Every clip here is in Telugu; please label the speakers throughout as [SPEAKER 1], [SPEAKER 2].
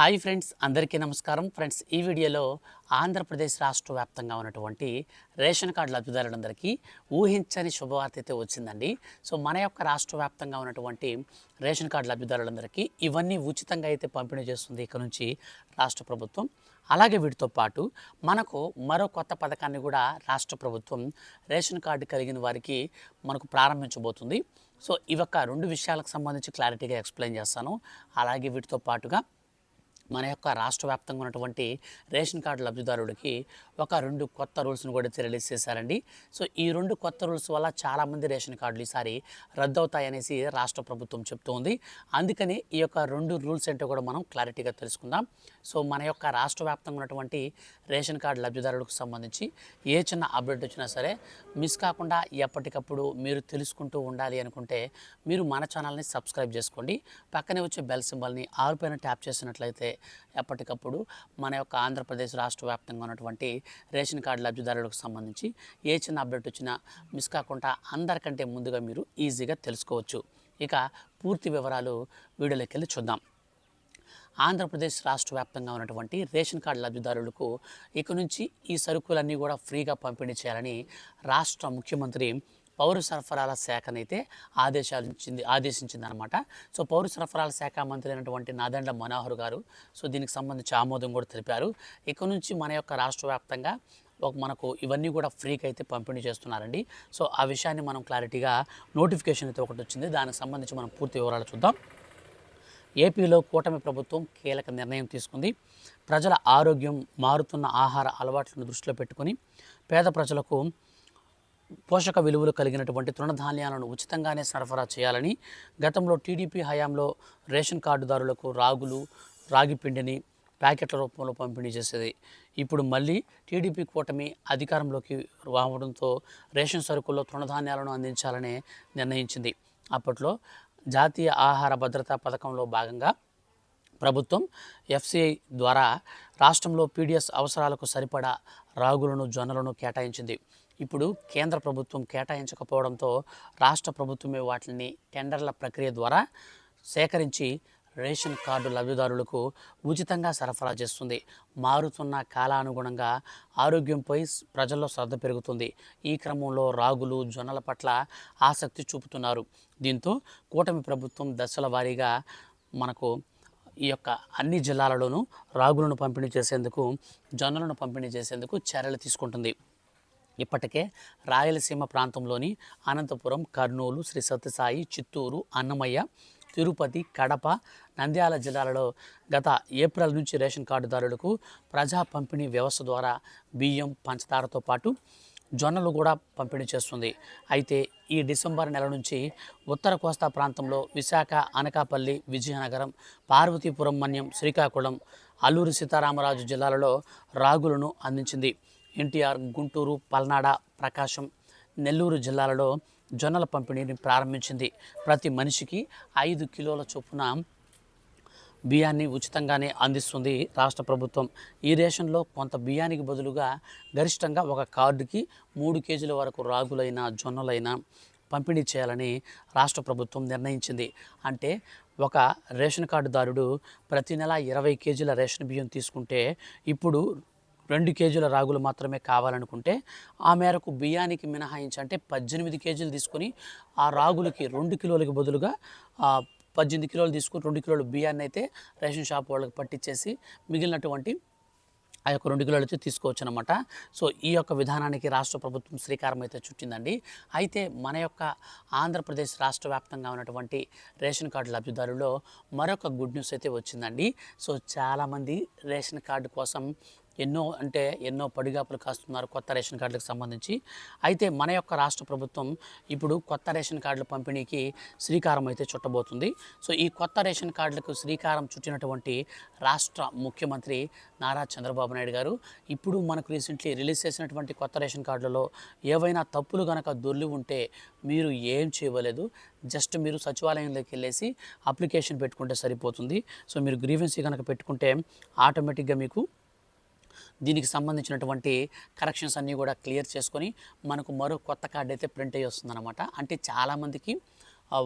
[SPEAKER 1] హాయ్ ఫ్రెండ్స్ అందరికీ నమస్కారం. ఫ్రెండ్స్ ఈ వీడియోలో ఆంధ్రప్రదేశ్ రాష్ట్ర వ్యాప్తంగా ఉన్నటువంటి రేషన్ కార్డు లబ్ధిదారులందరికీ ఊహించని శుభవార్త అయితే వచ్చిందండి. సో మన యొక్క రాష్ట్ర వ్యాప్తంగా ఉన్నటువంటి రేషన్ కార్డు లబ్ధిదారులందరికీ ఇవన్నీ ఉచితంగా అయితే పంపిణీ చేస్తుంది ఇక్కడ నుంచి రాష్ట్ర ప్రభుత్వం. అలాగే వీటితో పాటు మనకు మరో కొత్త పథకాన్ని కూడా రాష్ట్ర ప్రభుత్వం రేషన్ కార్డు కలిగిన వారికి మనకు ప్రారంభించబోతుంది. సో ఇవొక రెండు విషయాలకు సంబంధించి క్లారిటీగా ఎక్స్ప్లెయిన్ చేస్తాను. అలాగే వీటితో పాటుగా మన యొక్క రాష్ట్ర వ్యాప్తంగా ఉన్నటువంటి రేషన్ కార్డు లబ్ధిదారుడికి ఒక రెండు కొత్త రూల్స్ను కూడా రిలీజ్ చేశారండి. సో ఈ రెండు కొత్త రూల్స్ వల్ల చాలామంది రేషన్ కార్డులు ఈసారి రద్దవుతాయనేసి రాష్ట్ర ప్రభుత్వం చెప్తోంది అందుకని ఈ యొక్క రెండు రూల్స్ ఏంటో కూడా మనం క్లారిటీగా తెలుసుకుందాం. సో మన యొక్క రాష్ట్ర వ్యాప్తంగా ఉన్నటువంటి రేషన్ కార్డు లబ్ధిదారులకు సంబంధించి ఏ చిన్న అప్డేట్ వచ్చినా సరే మిస్ కాకుండా ఎప్పటికప్పుడు మీరు తెలుసుకుంటూ ఉండాలి అనుకుంటే మీరు మన ఛానల్ని సబ్స్క్రైబ్ చేసుకోండి. పక్కనే వచ్చే బెల్ సింబల్ని ఆరు పైన ట్యాప్ చేసినట్లయితే ఎప్పటికప్పుడు మన యొక్క ఆంధ్రప్రదేశ్ రాష్ట్ర వ్యాప్తంగా ఉన్నటువంటి రేషన్ కార్డు లబ్ధిదారులకు సంబంధించి ఏ చిన్న అప్డేట్ వచ్చినా మిస్ కాకుండా అందరికంటే ముందుగా మీరు ఈజీగా తెలుసుకోవచ్చు. ఇక పూర్తి వివరాలు వీడియోలోకి వెళ్ళి చూద్దాం. ఆంధ్రప్రదేశ్ రాష్ట్ర వ్యాప్తంగా ఉన్నటువంటి రేషన్ కార్డు లబ్ధిదారులకు ఇక నుంచి ఈ సరుకులన్నీ కూడా ఫ్రీగా పంపిణీ చేయాలని రాష్ట్ర ముఖ్యమంత్రి పౌర సరఫరాల శాఖనైతే ఆదేశాలించింది ఆదేశించింది అనమాట సో పౌర సరఫరాల శాఖ మంత్రి అయినటువంటి నాదండ్ల మనోహర్ గారు సో దీనికి సంబంధించి ఆమోదం కూడా తెలిపారు. ఇక నుంచి మన యొక్క రాష్ట్ర వ్యాప్తంగా ఒక మనకు ఇవన్నీ కూడా ఫ్రీగా అయితే పంపిణీ చేస్తున్నారండి. సో ఆ విషయాన్ని మనం క్లారిటీగా నోటిఫికేషన్ అయితే ఒకటి వచ్చింది. దానికి సంబంధించి మనం పూర్తి వివరాలు చూద్దాం. ఏపీలో కూటమి ప్రభుత్వం కీలక నిర్ణయం తీసుకుంది. ప్రజల ఆరోగ్యం మారుతున్న ఆహార అలవాట్లను దృష్టిలో పెట్టుకొని పేద ప్రజలకు పోషక విలువలు కలిగినటువంటి తృణధాన్యాలను ఉచితంగానే సరఫరా చేయాలని గతంలో టీడీపీ హయాంలో రేషన్ కార్డుదారులకు రాగులు రాగి పిండిని ప్యాకెట్ల రూపంలో పంపిణీ చేసేది. ఇప్పుడు మళ్ళీ టీడీపీ కూటమి అధికారంలోకి రావడంతో రేషన్ సరుకుల్లో తృణధాన్యాలను అందించాలని నిర్ణయించింది. అప్పట్లో జాతీయ ఆహార భద్రతా పథకంలో భాగంగా ప్రభుత్వం ఎఫ్సిఐ ద్వారా రాష్ట్రంలో పీడిఎస్ అవసరాలకు సరిపడా రాగులను జొన్నలను కేటాయించింది. ఇప్పుడు కేంద్ర ప్రభుత్వం కేటాయించకపోవడంతో రాష్ట్ర ప్రభుత్వమే వాటిని టెండర్ల ప్రక్రియ ద్వారా సేకరించి రేషన్ కార్డు లబ్ధిదారులకు ఉచితంగా సరఫరా చేస్తుంది. మారుతున్న కాలానుగుణంగా ఆరోగ్యంపై ప్రజల్లో శ్రద్ధ పెరుగుతుంది. ఈ క్రమంలో రాగులు జొన్నల పట్ల ఆసక్తి చూపుతున్నారు. దీంతో కూటమి ప్రభుత్వం దశల వారీగా మనకు ఈ యొక్క అన్ని జిల్లాలలోనూ రాగులను పంపిణీ చేసేందుకు జొన్నలను పంపిణీ చేసేందుకు చర్యలు తీసుకుంటుంది. ఇప్పటికే రాయలసీమ ప్రాంతంలోని అనంతపురం కర్నూలు శ్రీ సత్యసాయి చిత్తూరు అన్నమయ్య తిరుపతి కడప నంద్యాల జిల్లాలలో గత ఏప్రిల్ నుంచి రేషన్ కార్డుదారులకు ప్రజా పంపిణీ వ్యవస్థ ద్వారా బియ్యం పంచదారతో పాటు జొన్నలు కూడా పంపిణీ చేస్తుంది. అయితే ఈ డిసెంబర్ నెల నుంచి ఉత్తర కోస్తా ప్రాంతంలో విశాఖ అనకాపల్లి విజయనగరం పార్వతీపురం మన్యం శ్రీకాకుళం అల్లూరి సీతారామరాజు జిల్లాలలో రాగులను అందించింది. ఎన్టీఆర్ గుంటూరు పల్నాడ ప్రకాశం నెల్లూరు జిల్లాలలో జొన్నల పంపిణీని ప్రారంభించింది. ప్రతి మనిషికి ఐదు కిలోల చొప్పున బియ్యాన్ని ఉచితంగానే అందిస్తుంది రాష్ట్ర ప్రభుత్వం. ఈ రేషన్లో కొంత బియ్యానికి బదులుగా గరిష్టంగా ఒక కార్డుకి మూడు కేజీల వరకు రాగులైన జొన్నలైన పంపిణీ చేయాలని రాష్ట్ర ప్రభుత్వం నిర్ణయించింది. అంటే ఒక రేషన్ కార్డుదారుడు ప్రతి నెల ఇరవై కేజీల రేషన్ బియ్యం తీసుకుంటే ఇప్పుడు రెండు కేజీల రాగులు మాత్రమే కావాలనుకుంటే ఆ మేరకు బియ్యానికి మినహాయించి అంటే పద్దెనిమిది కేజీలు తీసుకొని ఆ రాగులకి రెండు కిలోలకి బదులుగా పద్దెనిమిది కిలోలు తీసుకుని రెండు కిలోలు బియ్యాన్ని అయితే రేషన్ షాప్ వాళ్ళకి పట్టించేసి మిగిలినటువంటి ఆ యొక్క రెండు కిలోలు అయితే తీసుకోవచ్చు అనమాట సో ఈ యొక్క విధానానికి రాష్ట్ర ప్రభుత్వం శ్రీకారం అయితే చుట్టిందండి. అయితే మన యొక్క ఆంధ్రప్రదేశ్ రాష్ట్ర వ్యాప్తంగా ఉన్నటువంటి రేషన్ కార్డు లబ్ధిదారుల్లో మరొక గుడ్ న్యూస్ అయితే వచ్చిందండి. సో చాలామంది రేషన్ కార్డు కోసం ఎన్నో అంటే ఎన్నో పడిగాపులు కాస్తున్నారు కొత్త రేషన్ కార్డులకు సంబంధించి. అయితే మన యొక్క రాష్ట్ర ప్రభుత్వం ఇప్పుడు కొత్త రేషన్ కార్డుల పంపిణీకి శ్రీకారం అయితే చుట్టబోతుంది. సో ఈ కొత్త రేషన్ కార్డులకు శ్రీకారం చుట్టినటువంటి రాష్ట్ర ముఖ్యమంత్రి నారా చంద్రబాబు నాయుడు గారు ఇప్పుడు మనకు రీసెంట్లీ రిలీజ్ చేసినటువంటి కొత్త రేషన్ కార్డులలో ఏవైనా తప్పులు కనుక దొర్లి ఉంటే మీరు ఏం చేయవలేదు. జస్ట్ మీరు సచివాలయంలోకి వెళ్ళేసి అప్లికేషన్ పెట్టుకుంటే సరిపోతుంది. సో మీరు గ్రీవెన్సీ కనుక పెట్టుకుంటే ఆటోమేటిక్గా మీకు దీనికి సంబంధించినటువంటి కరెక్షన్స్ అన్నీ కూడా క్లియర్ చేసుకొని మనకు మరో కొత్త కార్డు అయితే ప్రింట్ అయ్యి వస్తుందన్నమాట. అంటే చాలామందికి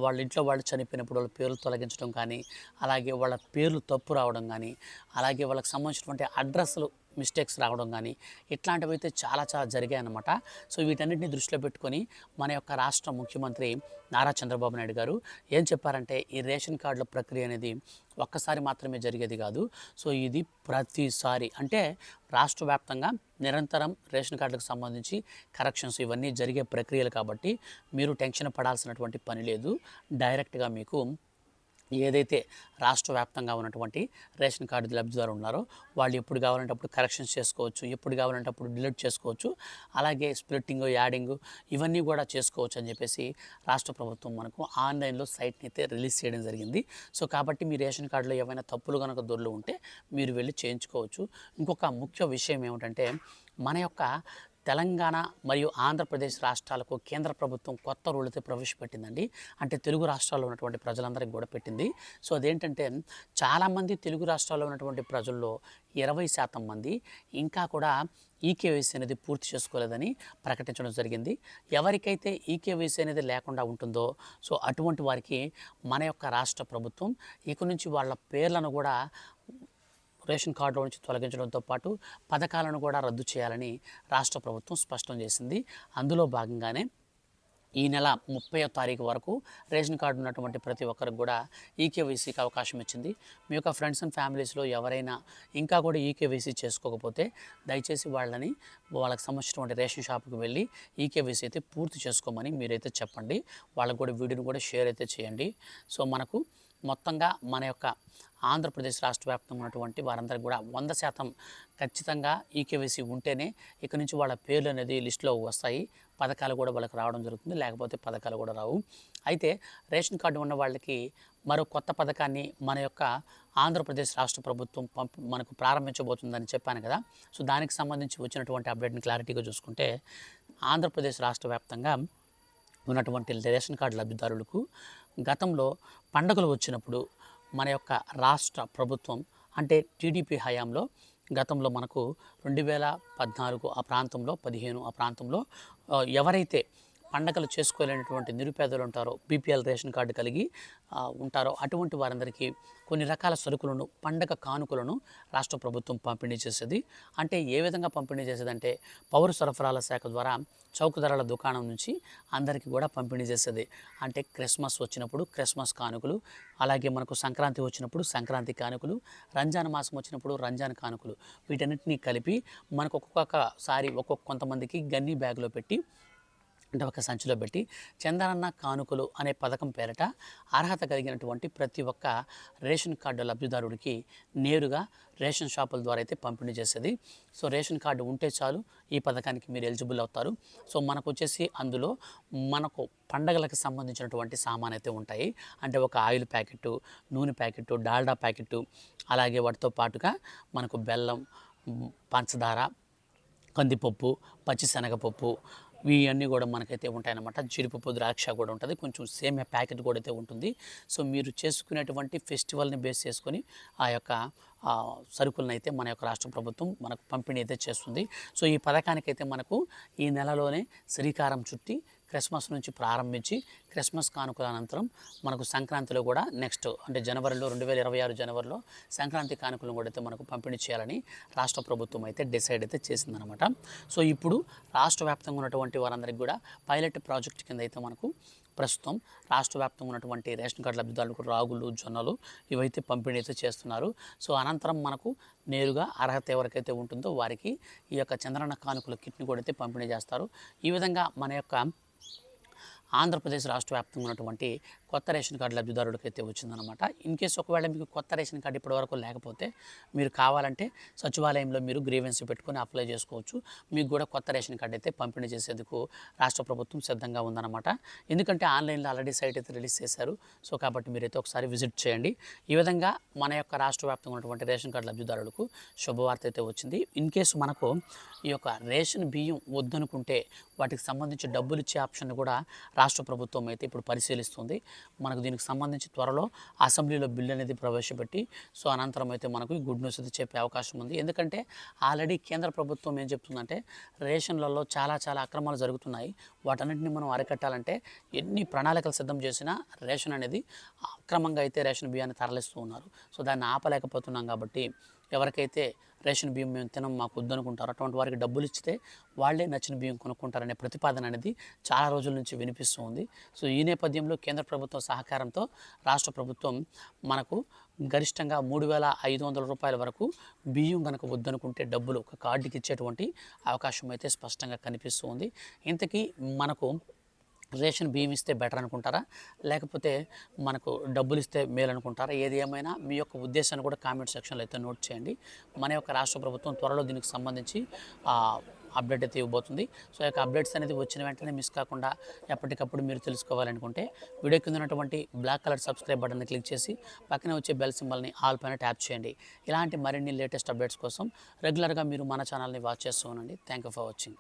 [SPEAKER 1] వాళ్ళ ఇంట్లో వాళ్ళు చనిపోయినప్పుడు వాళ్ళ పేర్లు తొలగించడం కానీ అలాగే వాళ్ళ పేర్లు తప్పు రావడం కానీ అలాగే వాళ్ళకి సంబంధించినటువంటి అడ్రస్లు మిస్టేక్స్ రావడం కానీ ఇట్లాంటివి అయితే చాలా చాలా జరిగాయి అన్నమాట సో వీటన్నిటిని దృష్టిలో పెట్టుకొని మన యొక్క రాష్ట్ర ముఖ్యమంత్రి నారా చంద్రబాబు నాయుడు గారు ఏం చెప్పారంటే ఈ రేషన్ కార్డుల ప్రక్రియ అనేది ఒక్కసారి మాత్రమే జరిగేది కాదు. సో ఇది ప్రతిసారి అంటే రాష్ట్ర వ్యాప్తంగా నిరంతరం రేషన్ కార్డులకు సంబంధించి కరెక్షన్స్ ఇవన్నీ జరిగే ప్రక్రియలు కాబట్టి మీరు టెన్షన్ పడాల్సినటువంటి పని లేదు. డైరెక్ట్గా మీకు ఏదైతే రాష్ట్ర వ్యాప్తంగా ఉన్నటువంటి రేషన్ కార్డు లబ్ధిదారు ఉన్నారో వాళ్ళు ఎప్పుడు కావాలంటే అప్పుడు కరెక్షన్స్ చేసుకోవచ్చు ఎప్పుడు కావాలంటే అప్పుడు డిలీట్ చేసుకోవచ్చు అలాగే స్ప్లిట్టింగ్ యాడింగ్ ఇవన్నీ కూడా చేసుకోవచ్చు అని చెప్పేసి రాష్ట్ర ప్రభుత్వం మనకు ఆన్లైన్లో సైట్ని అయితే రిలీజ్ చేయడం జరిగింది. సో కాబట్టి మీ రేషన్ కార్డులో ఏమైనా తప్పులు కనుక దొర్లు ఉంటే మీరు వెళ్ళి చేయించుకోవచ్చు. ఇంకొక ముఖ్య విషయం ఏమిటంటే మన యొక్క తెలంగాణ మరియు ఆంధ్రప్రదేశ్ రాష్ట్రాలకు కేంద్ర ప్రభుత్వం కొత్త రూళ్ళతో ప్రవేశపెట్టిందండి. అంటే తెలుగు రాష్ట్రాల్లో ఉన్నటువంటి ప్రజలందరికీ కూడా పెట్టింది. సో అదేంటంటే చాలామంది తెలుగు రాష్ట్రాల్లో ఉన్నటువంటి ప్రజల్లో ఇరవై శాతం మంది ఇంకా కూడా ఈకేవైసీ అనేది పూర్తి చేసుకోలేదని ప్రకటించడం జరిగింది. ఎవరికైతే ఈకేవైసీ అనేది లేకుండా ఉంటుందో సో అటువంటి వారికి మన యొక్క రాష్ట్ర ప్రభుత్వం ఇక నుంచి వాళ్ళ పేర్లను కూడా రేషన్ కార్డులో నుంచి తొలగించడంతో పాటు పథకాలను కూడా రద్దు చేయాలని రాష్ట్ర ప్రభుత్వం స్పష్టం చేసింది. అందులో భాగంగానే ఈ నెల ముప్పై తారీఖు వరకు రేషన్ కార్డు ఉన్నటువంటి ప్రతి ఒక్కరికి కూడా ఈకేవైసీకి అవకాశం ఇచ్చింది. మీ యొక్క ఫ్రెండ్స్ అండ్ ఫ్యామిలీస్లో ఎవరైనా ఇంకా కూడా ఈకేవైసీ చేసుకోకపోతే దయచేసి వాళ్ళని వాళ్ళకి సంబంధించినటువంటి రేషన్ షాప్కి వెళ్ళి ఈకేవైసీ అయితే పూర్తి చేసుకోమని మీరైతే చెప్పండి. వాళ్ళకు కూడా వీడియోని కూడా షేర్ అయితే చేయండి. సో మనకు మొత్తంగా మన యొక్క ఆంధ్రప్రదేశ్ రాష్ట్ర వ్యాప్తంగా ఉన్నటువంటి వారందరికీ కూడా వంద శాతం ఖచ్చితంగా ఈకేవైసీ ఉంటేనే ఇక నుంచి వాళ్ళ పేర్లు అనేది లిస్టులో వస్తాయి. పథకాలు కూడా వాళ్ళకి రావడం జరుగుతుంది. లేకపోతే పథకాలు కూడా రావు. అయితే రేషన్ కార్డు ఉన్న వాళ్ళకి మరో కొత్త పథకాన్ని మన యొక్క ఆంధ్రప్రదేశ్ రాష్ట్ర ప్రభుత్వం పంపి మనకు ప్రారంభించబోతుందని చెప్పాను కదా. సో దానికి సంబంధించి వచ్చినటువంటి అప్డేట్ని క్లారిటీగా చూసుకుంటే ఆంధ్రప్రదేశ్ రాష్ట్ర వ్యాప్తంగా ఉన్నటువంటి రేషన్ కార్డు లబ్ధిదారులకు గతంలో పండుగలు వచ్చినప్పుడు మన యొక్క రాష్ట్ర ప్రభుత్వం అంటే టీడీపీ హయాంలో గతంలో మనకు రెండు వేల పద్నాలుగు ఆ ప్రాంతంలో పదిహేను ఆ ప్రాంతంలో ఎవరైతే పండగలు చేసుకోలేనటువంటి నిరుపేదలు ఉంటారో బీపీఎల్ రేషన్ కార్డు కలిగి ఉంటారో అటువంటి వారందరికీ కొన్ని రకాల సరుకులను పండగ కానుకలను రాష్ట్ర ప్రభుత్వం పంపిణీ చేసేది. అంటే ఏ విధంగా పంపిణీ చేసేదంటే పౌర సరఫరాల శాఖ ద్వారా చౌక ధరల దుకాణం నుంచి అందరికీ కూడా పంపిణీ చేసేది. అంటే క్రిస్మస్ వచ్చినప్పుడు క్రిస్మస్ కానుకలు అలాగే మనకు సంక్రాంతి వచ్చినప్పుడు సంక్రాంతి కానుకలు రంజాన్ మాసం వచ్చినప్పుడు రంజాన్ కానుకలు వీటన్నిటిని కలిపి మనకు ఒక్కొక్కసారి ఒక్కొక్క కొంతమందికి గన్ని బ్యాగ్లో పెట్టి అంటే ఒక సంచిలో పెట్టి చందనన్న కానుకలు అనే పథకం పేరిట అర్హత కలిగినటువంటి ప్రతి ఒక్క రేషన్ కార్డు లబ్ధిదారుడికి నేరుగా రేషన్ షాపుల ద్వారా అయితే పంపిణీ చేసేది. సో రేషన్ కార్డు ఉంటే చాలు ఈ పథకానికి మీరు ఎలిజిబుల్ అవుతారు. సో మనకు వచ్చేసి అందులో మనకు పండగలకు సంబంధించినటువంటి సామాన్ అయితే ఉంటాయి. అంటే ఒక ఆయిల్ ప్యాకెట్ నూనె ప్యాకెట్ డాల్డా ప్యాకెట్ అలాగే వాటితో పాటుగా మనకు బెల్లం పంచదార కందిపప్పు పచ్చిశనగపప్పు ఇవన్నీ కూడా మనకైతే ఉంటాయన్నమాట. జీడిపప్పు ద్రాక్ష కూడా ఉంటుంది. కొంచెం సేమ్ ప్యాకెట్ కూడా అయితే ఉంటుంది. సో మీరు చేసుకునేటువంటి ఫెస్టివల్ని బేస్ చేసుకొని ఆ యొక్క సరుకులనైతే సరుకులను అయితే మన యొక్క రాష్ట్ర ప్రభుత్వం మనకు పంపిణీ అయితే చేస్తుంది. సో ఈ పథకానికైతే మనకు ఈ నెలలోనే శ్రీకారం చుట్టి క్రిస్మస్ నుంచి ప్రారంభించి క్రిస్మస్ కానుకల అనంతరం మనకు సంక్రాంతిలో కూడా నెక్స్ట్ అంటే జనవరిలో రెండు వేల ఇరవై ఆరు జనవరిలో సంక్రాంతి కానుకలను కూడా అయితే మనకు పంపిణీ చేయాలని రాష్ట్ర ప్రభుత్వం అయితే డిసైడ్ అయితే చేసిందనమాట. సో ఇప్పుడు రాష్ట్ర వ్యాప్తంగా ఉన్నటువంటి వారందరికీ కూడా పైలట్ ప్రాజెక్ట్ కింద అయితే మనకు ప్రస్తుతం రాష్ట్ర వ్యాప్తంగా ఉన్నటువంటి రేషన్ కార్డు లబ్ధిదారులకు రాగులు జొన్నలు ఇవైతే పంపిణీ అయితే చేస్తున్నారు. సో అనంతరం మనకు నేరుగా అర్హత ఎవరికైతే ఉంటుందో వారికి ఈ యొక్క చంద్రన్న కానుకల కిట్ని కూడా అయితే పంపిణీ చేస్తారు. ఈ విధంగా మన యొక్క ఆంధ్రప్రదేశ్ రాష్ట్ర వ్యాప్తంగా ఉన్నటువంటి కొత్త రేషన్ కార్డు లబ్ధిదారుడికి అయితే వచ్చిందనమాట ఇన్ కేసు ఒకవేళ మీకు కొత్త రేషన్ కార్డు ఇప్పటివరకు లేకపోతే మీరు కావాలంటే సచివాలయంలో మీరు గ్రీవెన్స్ పెట్టుకొని అప్లై చేసుకోవచ్చు. మీకు కూడా కొత్త రేషన్ కార్డు అయితే పంపిణీ చేసేందుకు రాష్ట్ర ప్రభుత్వం సిద్ధంగా ఉందన్నమాట. ఎందుకంటే ఆన్లైన్లో ఆల్రెడీ సైట్ అయితే రిలీజ్ చేశారు. సో కాబట్టి మీరైతే ఒకసారి విజిట్ చేయండి. ఈ విధంగా మన యొక్క రాష్ట్ర వ్యాప్తంగా ఉన్నటువంటి రేషన్ కార్డు లబ్ధిదారులకు శుభవార్త అయితే వచ్చింది. ఇన్ కేసు మనకు ఈ యొక్క రేషన్ బియ్యం వద్దనుకుంటే వాటికి సంబంధించి డబ్బులు ఇచ్చే ఆప్షన్ కూడా రాష్ట్ర ప్రభుత్వం అయితే ఇప్పుడు పరిశీలిస్తుంది. మనకు దీనికి సంబంధించి త్వరలో అసెంబ్లీలో బిల్ అనేది ప్రవేశపెట్టి సో అనంతరం అయితే మనకు గుడ్ న్యూస్ అయితే చెప్పే అవకాశం ఉంది. ఎందుకంటే ఆల్రెడీ కేంద్ర ప్రభుత్వం ఏం చెప్తుందంటే రేషన్లలో చాలా చాలా అక్రమాలు జరుగుతున్నాయి. వాటన్నిటిని మనం అరికట్టాలంటే ఎన్ని ప్రణాళికలు సిద్ధం చేసినా రేషన్ అనేది అక్రమంగా అయితే రేషన్ బియ్యాన్ని తరలిస్తూ ఉన్నారు. సో దాన్ని ఆపలేకపోతున్నాం కాబట్టి ఎవరికైతే రేషన్ బియ్యం మేము తినం మాకు వద్దనుకుంటారో అటువంటి వారికి డబ్బులు ఇస్తే వాళ్ళే నచ్చిన బియ్యం కొనుక్కుంటారనే ప్రతిపాదన అనేది చాలా రోజుల నుంచి వినిపిస్తూ ఉంది. సో ఈ నేపథ్యంలో కేంద్ర ప్రభుత్వం సహకారంతో రాష్ట్ర ప్రభుత్వం మనకు గరిష్టంగా మూడు వేల ఐదు వందల రూపాయల వరకు బియ్యం కనుక వద్దనుకుంటే డబ్బులు ఒక కార్డుకి ఇచ్చేటువంటి అవకాశం అయితే స్పష్టంగా కనిపిస్తూ ఉంది. ఇంతకీ మనకు రేషన్ బియ్యం ఇస్తే బెటర్ అనుకుంటారా? లేకపోతే మనకు డబ్బులు ఇస్తే మేలు అనుకుంటారా? ఏది ఏమైనా మీ యొక్క ఉద్దేశాన్ని కూడా కామెంట్ సెక్షన్లో అయితే నోట్ చేయండి. మన యొక్క రాష్ట్ర ప్రభుత్వం త్వరలో దీనికి సంబంధించి అప్డేట్ అయితే ఇవ్వబోతుంది. సో యొక్క అప్డేట్స్ అనేది వచ్చిన వెంటనే మిస్ కాకుండా ఎప్పటికప్పుడు మీరు తెలుసుకోవాలనుకుంటే వీడియో కింద ఉన్నటువంటి బ్లాక్ కలర్ సబ్స్క్రైబ్ బటన్ని క్లిక్ చేసి పక్కనే వచ్చే బెల్ సింబల్ని ఆల్ పైన ట్యాప్ చేయండి. ఇలాంటి మరిన్ని లేటెస్ట్ అప్డేట్స్ కోసం రెగ్యులర్గా మీరు మన ఛానల్ని వాచ్ చేస్తూ ఉండండి. Thank you for watching.